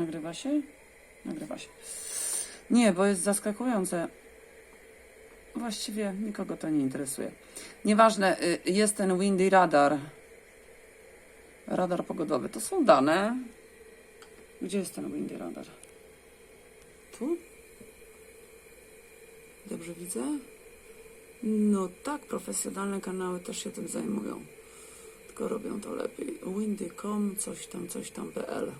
Nagrywa się? Nagrywa się. Nie, bo jest zaskakujące. Właściwie nikogo to nie interesuje. Nieważne, y, jest ten Windy Radar. Radar pogodowy. To są dane. Gdzie jest ten Windy Radar? Tu? Dobrze widzę? No tak, profesjonalne kanały też się tym zajmują. Tylko robią to lepiej. Windy.com, coś tam, coś tam PL.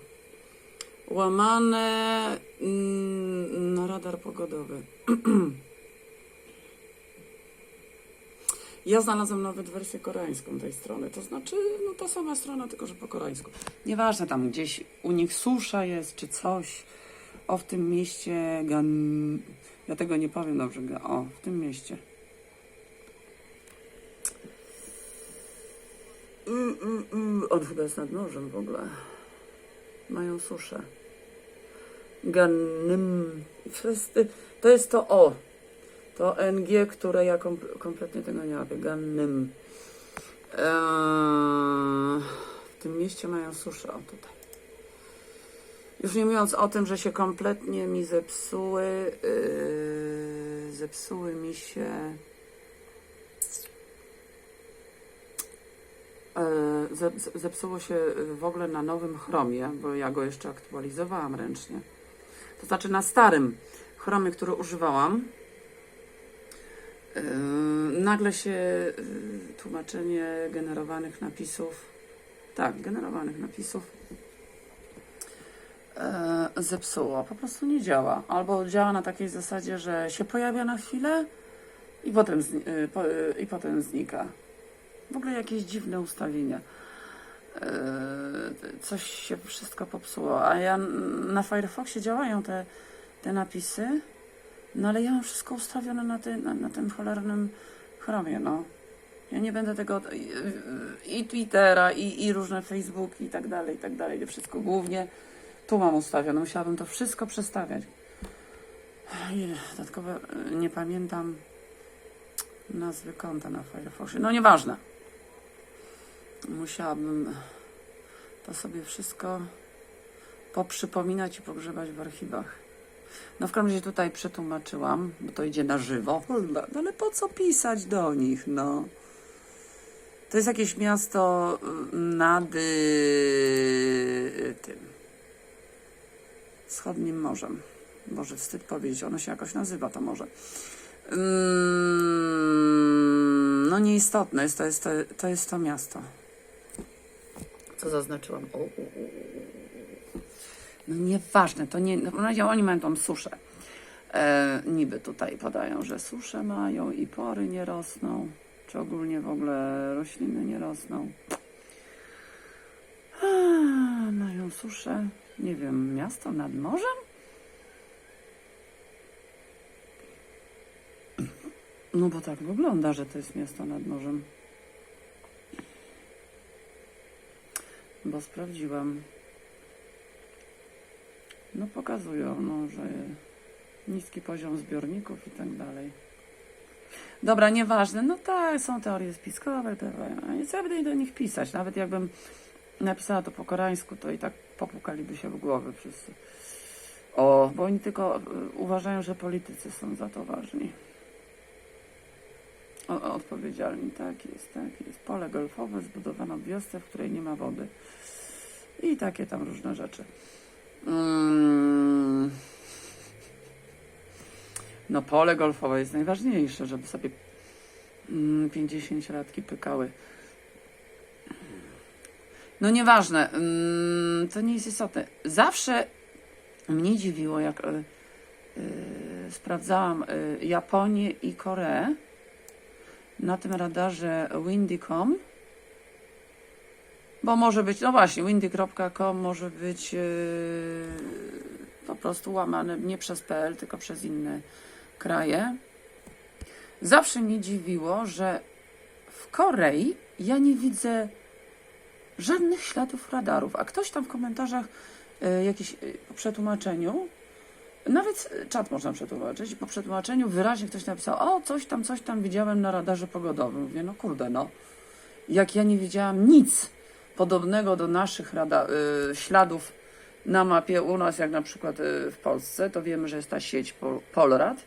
Łamane mm, na radar pogodowy. Ja znalazłam nawet wersję koreańską tej strony. To znaczy, no ta sama strona, tylko że po koreańsku. Nieważne, tam gdzieś u nich susza jest, czy coś. O, w tym mieście Gan... Ja tego nie powiem dobrze. O, w tym mieście. Mm, mm, mm. On chyba jest nad morzem w ogóle. Mają suszę. Ganym. To jest to O. To NG, które ja kom, kompletnie tego nie łapię. Ganym. Eee, w tym mieście mają suszę. O, tutaj. Już nie mówiąc o tym, że się kompletnie mi zepsuły. Yy, zepsuły mi się. E, ze- Zepsuło się w ogóle na nowym chromie, bo ja go jeszcze aktualizowałam ręcznie. To znaczy na starym chromie, który używałam. e, Nagle się e, tłumaczenie generowanych napisów, tak, generowanych napisów e, zepsuło. Po prostu nie działa. Albo działa na takiej zasadzie, że się pojawia na chwilę i potem, i potem znika. W ogóle jakieś dziwne ustawienia. Eee, Coś się wszystko popsuło. A ja na Firefoxie działają te, te napisy, no ale ja mam wszystko ustawione na, ty, na, na tym cholernym chromie, no. Ja nie będę tego i, Twittera, i, i różne Facebooki i tak dalej, i tak dalej. Wszystko głównie tu mam ustawione. Musiałabym to wszystko przestawiać. Dodatkowo e, nie pamiętam nazwy konta na Firefoxie. No nieważne. Musiałabym to sobie wszystko poprzypominać i pogrzebać w archiwach. No w każdym razie tutaj przetłumaczyłam, bo to idzie na żywo. No ale po co pisać do nich, no? To jest jakieś miasto y, nad y, tym wschodnim morzem. Boże, wstyd powiedzieć, ono się jakoś nazywa to morze. Mm, No nieistotne, jest to, jest to, to jest to miasto. Co zaznaczyłam? O, o, o. No nieważne, to nie, no, oni mają tą suszę. E, niby tutaj podają, że susze mają i pory nie rosną, czy ogólnie w ogóle rośliny nie rosną. A, mają suszę, nie wiem, miasto nad morzem? No bo tak wygląda, że to jest miasto nad morzem. Bo sprawdziłam. No pokazują, no, że niski poziom zbiorników i tak dalej. Dobra, nieważne. No tak, są teorie spiskowe. I co ja będę do nich pisać? Nawet jakbym napisała to po koreańsku, to i tak popukaliby się w głowy wszyscy. O, bo oni tylko y, uważają, że politycy są za to ważni. Odpowiedzialni, tak jest, tak jest. Pole golfowe zbudowano w wiosce, w której nie ma wody. I takie tam różne rzeczy. Mm. No pole golfowe jest najważniejsze, żeby sobie mm, 50-latki pykały. No nieważne, mm, to nie jest istotne. Zawsze mnie dziwiło, jak y, y, sprawdzałam y, Japonię i Koreę na tym radarze windy.com, bo może być, no właśnie, windy.com może być yy, po prostu łamane nie przez PL, tylko przez inne kraje. Zawsze mnie dziwiło, że w Korei ja nie widzę żadnych śladów radarów, a ktoś tam w komentarzach yy, jakiś po przetłumaczeniu nawet czat można przetłumaczyć. Po przetłumaczeniu wyraźnie ktoś napisał, o, coś tam, coś tam widziałem na radarze pogodowym. Mówię, no kurde, no. Jak ja nie widziałam nic podobnego do naszych rada- y, śladów na mapie u nas, jak na przykład y, w Polsce, to wiemy, że jest ta sieć Pol- Polrad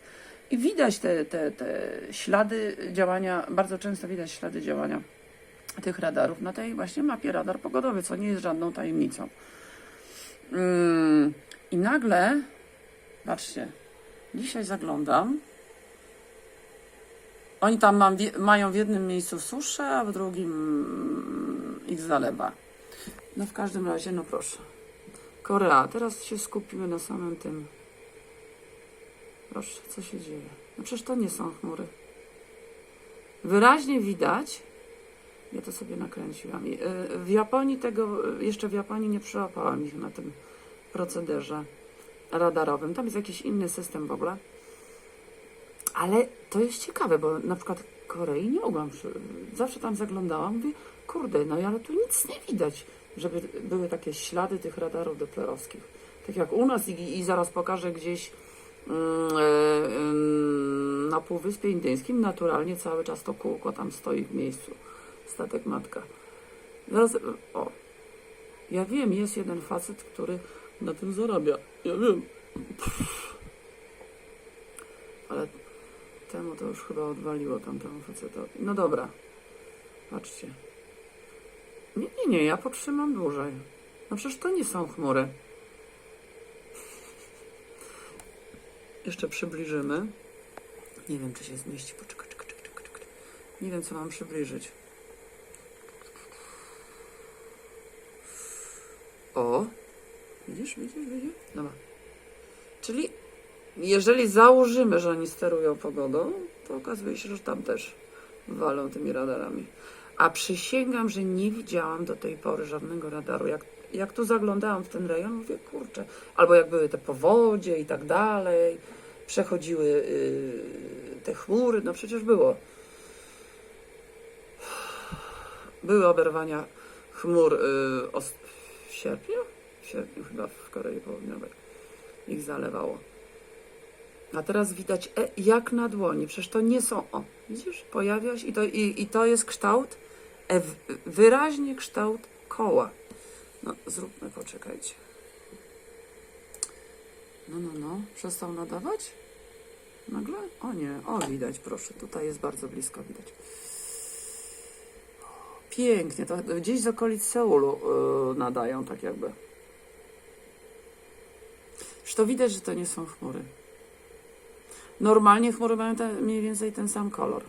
i widać te, te, te ślady działania, bardzo często widać ślady działania tych radarów na tej właśnie mapie radar pogodowy, co nie jest żadną tajemnicą. Mm, I nagle, patrzcie, dzisiaj zaglądam, oni tam mam, mają w jednym miejscu suszę, a w drugim ich zalewa. No w każdym razie, no proszę. Korea, teraz się skupimy na samym tym. Proszę, co się dzieje? No przecież to nie są chmury. Wyraźnie widać, ja to sobie nakręciłam. Y, W Japonii tego, y, jeszcze w Japonii nie przyłapałam ich na tym procederze radarowym. Tam jest jakiś inny system w ogóle. Ale to jest ciekawe, bo na przykład Korei nie mogłam, zawsze tam zaglądałam, mówię, kurde, no ale tu nic nie widać, żeby były takie ślady tych radarów doplerowskich. Tak jak u nas i, i zaraz pokażę gdzieś e, em, na Półwyspie Indyjskim naturalnie cały czas to kółko tam stoi w miejscu. Statek matka. Zaraz, o, ja wiem, jest jeden facet, który na tym zarabia. Ja wiem. Ale temu to już chyba odwaliło tamtemu facetowi. No dobra. Patrzcie. Nie, nie, nie, ja potrzymam dłużej. No przecież to nie są chmury. Jeszcze przybliżymy. Nie wiem, czy się zmieści. Poczekaj, czekaj, czekaj, czekaj, czekaj. Nie wiem, co mam przybliżyć. O! Widzisz, widzisz, widzisz? Dobra. Czyli jeżeli założymy, że oni sterują pogodą, to okazuje się, że tam też walą tymi radarami. A przysięgam, że nie widziałam do tej pory żadnego radaru. Jak, jak tu zaglądałam w ten rejon, mówię, kurczę. Albo jak były te powodzie i tak dalej, przechodziły yy, te chmury, no przecież było. Były oberwania chmur yy, w sierpniu? W sierpniu chyba w Korei Południowej. Ich zalewało. A teraz widać e, jak na dłoni. Przecież to nie są. O, widzisz? Pojawia się i to, i, i to jest kształt, e, wyraźnie kształt koła. No, zróbmy, poczekajcie. No, no, no. Przestał nadawać? Nagle? O nie, o widać, proszę. Tutaj jest bardzo blisko widać. Pięknie. To gdzieś z okolic Seulu yy, nadają, tak jakby. To widać, że to nie są chmury. Normalnie chmury mają ten, mniej więcej ten sam kolor.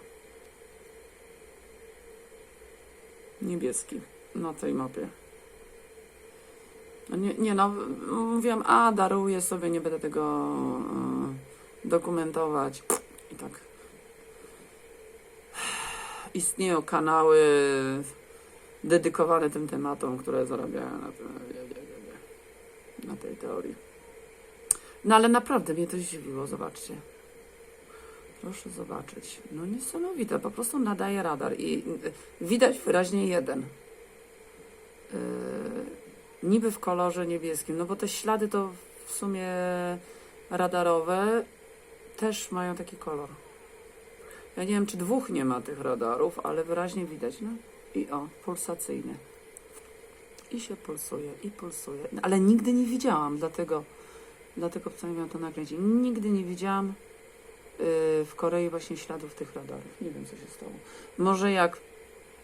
Niebieski na tej mapie. No nie, nie no, mówiłam, a daruję sobie, nie będę tego e, dokumentować. I tak. Istnieją kanały dedykowane tym tematom, które zarabiają na, tym, na tej teorii. No ale naprawdę mnie to zdziwiło, zobaczcie. Proszę zobaczyć. No niesamowite, po prostu nadaje radar i y, widać wyraźnie jeden. Yy, niby w kolorze niebieskim, no bo te ślady to w sumie radarowe też mają taki kolor. Ja nie wiem, czy dwóch nie ma tych radarów, ale wyraźnie widać, no. I o, pulsacyjny. I się pulsuje, i pulsuje. No, ale nigdy nie widziałam, dlatego, dlatego postanowiłam to nakręcić. Nigdy nie widziałam y, w Korei właśnie śladów tych radarów. Nie wiem, co się stało. Może jak,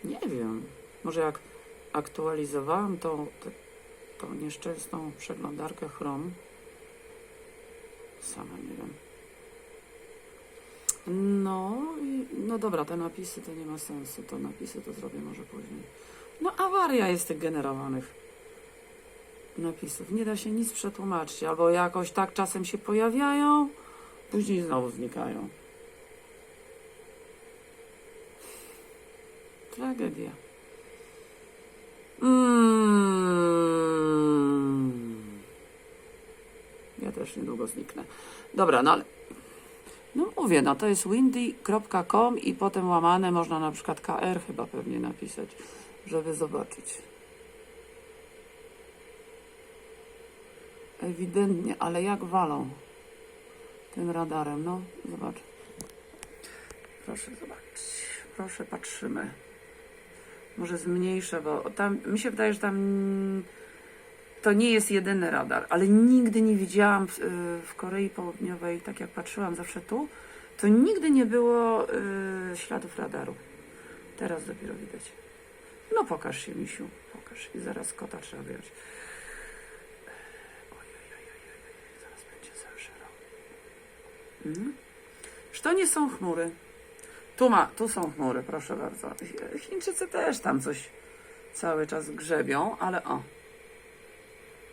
nie wiem, może jak aktualizowałam tą, tą nieszczęsną przeglądarkę Chrome, sama nie wiem. No, i, no dobra, te napisy to nie ma sensu. To napisy to zrobię może później. No, awaria jest tych generowanych napisów. Nie da się nic przetłumaczyć. Albo jakoś tak czasem się pojawiają, później znowu znikają. Tragedia. Mm. Ja też niedługo zniknę. Dobra, no ale. No mówię, no to jest windy.com i potem łamane można na przykład KR chyba pewnie napisać, żeby zobaczyć. Ewidentnie, ale jak walą tym radarem, no zobacz. Proszę zobaczyć, proszę patrzymy. Może zmniejszę, bo tam mi się wydaje, że tam to nie jest jedyny radar, ale nigdy nie widziałam w, w Korei Południowej, tak jak patrzyłam zawsze tu, to nigdy nie było y, śladów radaru. Teraz dopiero widać. No pokaż się, misiu, pokaż. I zaraz kota trzeba wyjąć. Czy to nie są chmury? Tu, ma, tu są chmury, proszę bardzo. Chińczycy też tam coś cały czas grzebią, ale o.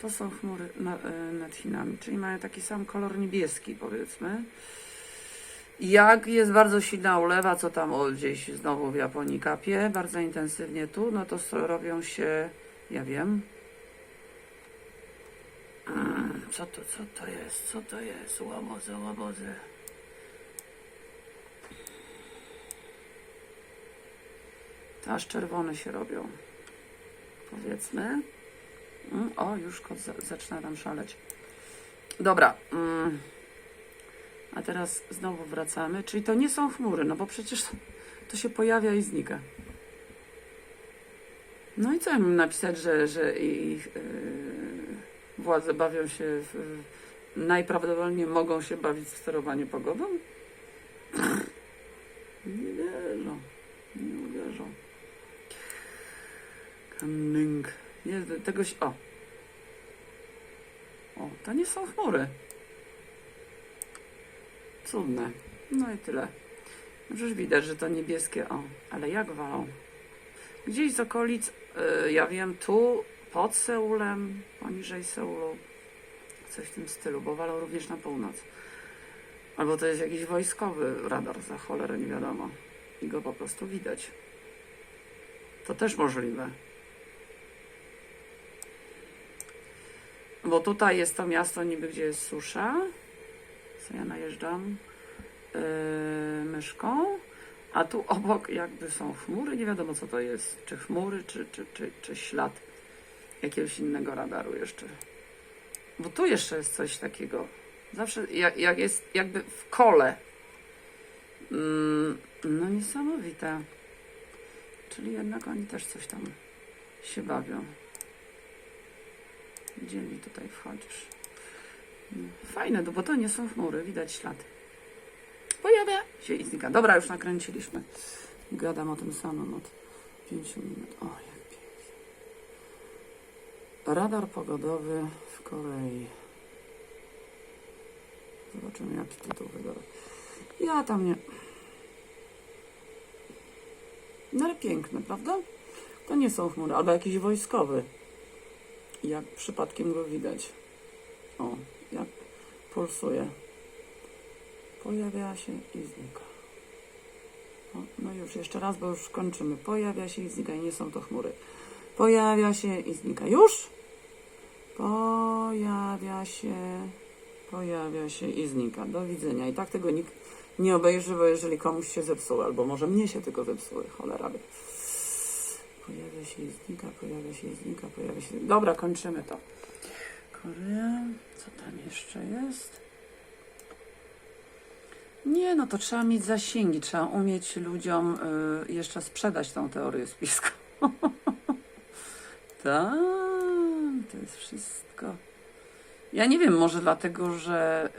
To są chmury na, y, nad Chinami, czyli mają taki sam kolor niebieski, powiedzmy. Jak jest bardzo silna ulewa, co tam o, gdzieś znowu w Japonii kapie, bardzo intensywnie tu, no to robią się, ja wiem. Co to, co to jest, co to jest? Aż czerwone się robią. Powiedzmy. Mm, O, już kot za, zaczyna tam szaleć. Dobra. Mm. A teraz znowu wracamy. Czyli to nie są chmury, no bo przecież to się pojawia i znika. No i co ja mam napisać, że, że ich yy, władze bawią się w, najprawdopodobniej mogą się bawić w sterowanie pogodą? Nie wierzą. Nie uwierzą. Kamning. Nie, tego się... O. O, to nie są chmury. Cudne. No i tyle. Już widać, że to niebieskie. O, ale jak walą. Gdzieś z okolic, y, ja wiem, tu pod Seulem, poniżej Seulu. Coś w tym stylu, bo walą również na północ. Albo to jest jakiś wojskowy radar, za cholerę nie wiadomo. I go po prostu widać. To też możliwe. Bo tutaj jest to miasto niby, gdzie jest susza. Co ja najeżdżam yy, myszką. A tu obok jakby są chmury. Nie wiadomo co to jest. Czy chmury, czy, czy, czy, czy ślad jakiegoś innego radaru jeszcze. Bo tu jeszcze jest coś takiego. Zawsze jak, jak jest jakby w kole. Mm, no niesamowite. Czyli jednak oni też coś tam się bawią. Gdzie mi tutaj wchodzisz? No, Fajne, bo to nie są chmury, widać ślad. Pojawia się i znika. Dobra, już nakręciliśmy. Gadam o tym samym od 5 minut. O, jak pięknie. Radar pogodowy w Korei. Zobaczymy, jaki tytuł wybiorę. Ja tam nie... No ale piękne, prawda? To nie są chmury, albo jakiś wojskowy. Jak przypadkiem go widać. O, jak pulsuje. Pojawia się i znika. O, no już jeszcze raz, bo już kończymy. Pojawia się i znika. I nie są to chmury. Pojawia się i znika. Już? Pojawia się, pojawia się i znika. Do widzenia. I tak tego nikt nie obejrzy, bo jeżeli komuś się zepsuły, albo może mnie się tylko zepsuły, cholera wie. Pojawia się i znika, pojawia się i znika, pojawia się. Dobra, kończymy to. Korea, co tam jeszcze jest? Nie, no to trzeba mieć zasięgi, trzeba umieć ludziom y, jeszcze sprzedać tą teorię spisku. tak, to jest wszystko. Ja nie wiem, może dlatego, że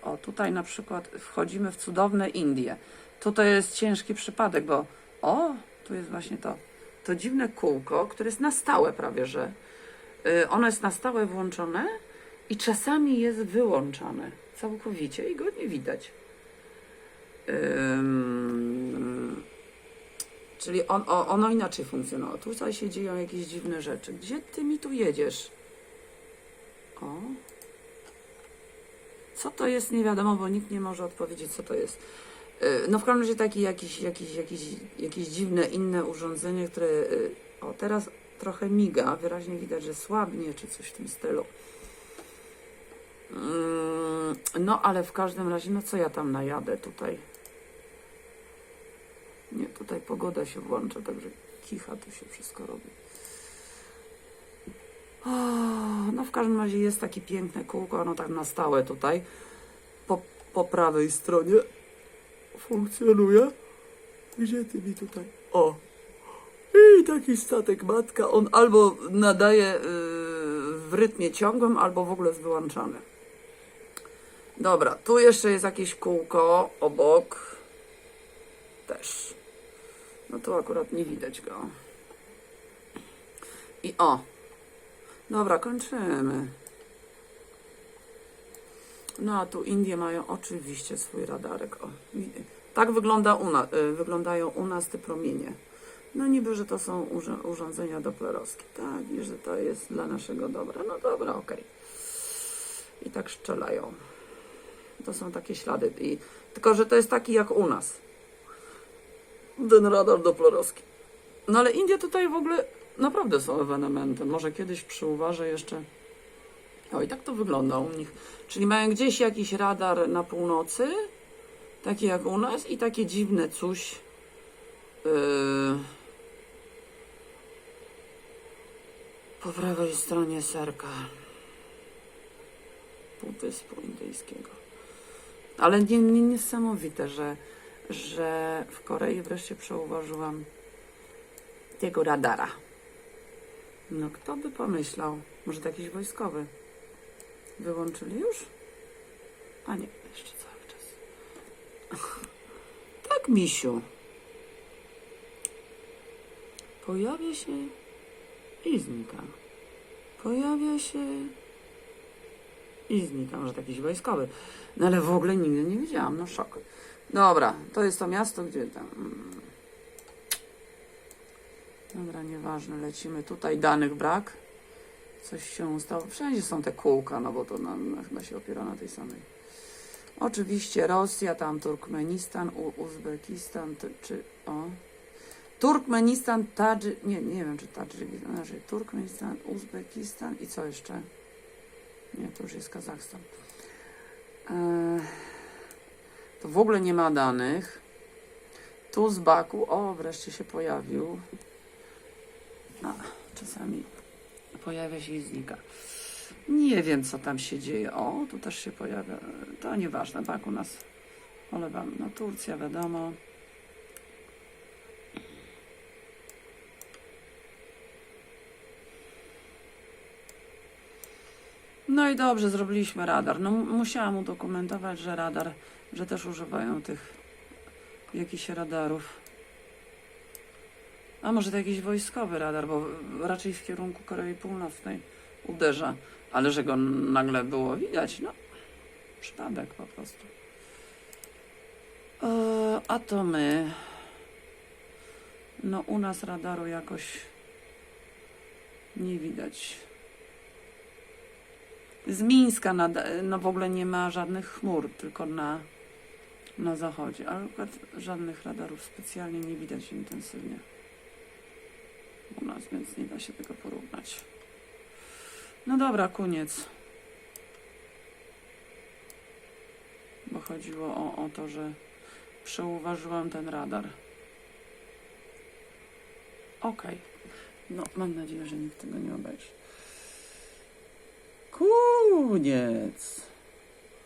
y, o tutaj na przykład wchodzimy w cudowne Indie. Tu to jest ciężki przypadek, bo o, tu jest właśnie to, to dziwne kółko, które jest na stałe prawie, że y, ono jest na stałe włączone i czasami jest wyłączane całkowicie i go nie widać. Czyli on, o, ono inaczej funkcjonowało. Tutaj się dzieją jakieś dziwne rzeczy. Gdzie ty mi tu jedziesz? O. Co to jest, nie wiadomo, bo nikt nie może odpowiedzieć, co to jest. Yy, No w każdym razie takie jakieś, jakieś, jakieś, jakieś dziwne, inne urządzenie, które... yy, O, teraz trochę miga. Wyraźnie widać, że słabnie, czy coś w tym stylu. Mm, No, ale w każdym razie, no co ja tam najadę tutaj? Tutaj pogoda się włącza, także kicha tu się wszystko robi. O, no w każdym razie jest takie piękne kółko, ono tak na stałe tutaj po, po prawej stronie funkcjonuje. Gdzie ty mi tutaj? O! I taki statek matka, on albo nadaje yy, w rytmie ciągłym albo w ogóle jest wyłączany. Dobra, tu jeszcze jest jakieś kółko obok. Też. No tu akurat nie widać go. I o. Dobra, kończymy. No a tu Indie mają oczywiście swój radarek. O, tak wygląda u y, wyglądają u nas te promienie. No niby, że to są urządzenia doplerowskie, tak? I że to jest dla naszego dobra. No dobra, okej. I tak strzelają. To są takie ślady. I, tylko, że to jest taki jak u nas. Ten radar doplerowski. No ale Indie tutaj w ogóle naprawdę są ewenementem. Może kiedyś przyuważę jeszcze. O, i tak to wygląda u nich. Czyli mają gdzieś jakiś radar na północy, taki jak u nas, i takie dziwne coś. Yy, po prawej stronie serka Półwyspu Indyjskiego. Ale nie, nie, niesamowite, że, że w Korei wreszcie przeuważyłam tego radara. No kto by pomyślał? Może to jakiś wojskowy. Wyłączyli już? A nie, jeszcze cały czas. Tak, misiu. Pojawia się i znika. Pojawia się i znika. Może to jakiś wojskowy. No ale w ogóle nigdy nie widziałam. No szok. Dobra, to jest to miasto, gdzie tam... Dobra, nieważne, lecimy. Tutaj danych brak. Coś się stało. Wszędzie są te kółka, no bo to na, na, chyba się opiera na tej samej. Oczywiście Rosja, tam Turkmenistan, Uzbekistan, czy o. Turkmenistan, Tadży, nie, nie wiem czy Tadżykistan, znaczy Turkmenistan, Uzbekistan i co jeszcze? Nie, to już jest Kazachstan. Eee, to w ogóle nie ma danych. Tu z Baku, o, wreszcie się pojawił. A, czasami pojawia się i znika. Nie wiem, co tam się dzieje. O, tu też się pojawia. To nieważne, tak u nas olewamy. No Turcja, wiadomo. No i dobrze, zrobiliśmy radar. No musiałam udokumentować, że radar, że też używają tych jakichś radarów. A może to jakiś wojskowy radar, bo raczej w kierunku Korei Północnej uderza. Ale że go nagle było widać, no przypadek po prostu. E, a to my. No u nas radaru jakoś nie widać. Z Mińska no w ogóle nie ma żadnych chmur, tylko na, na zachodzie. Ale akurat żadnych radarów specjalnie nie widać intensywnie u nas, więc nie da się tego porównać. No dobra, koniec. Bo chodziło o, o to, że przeuważyłam ten radar. Okej. No, mam nadzieję, że nikt tego nie obejrzy. Koniec.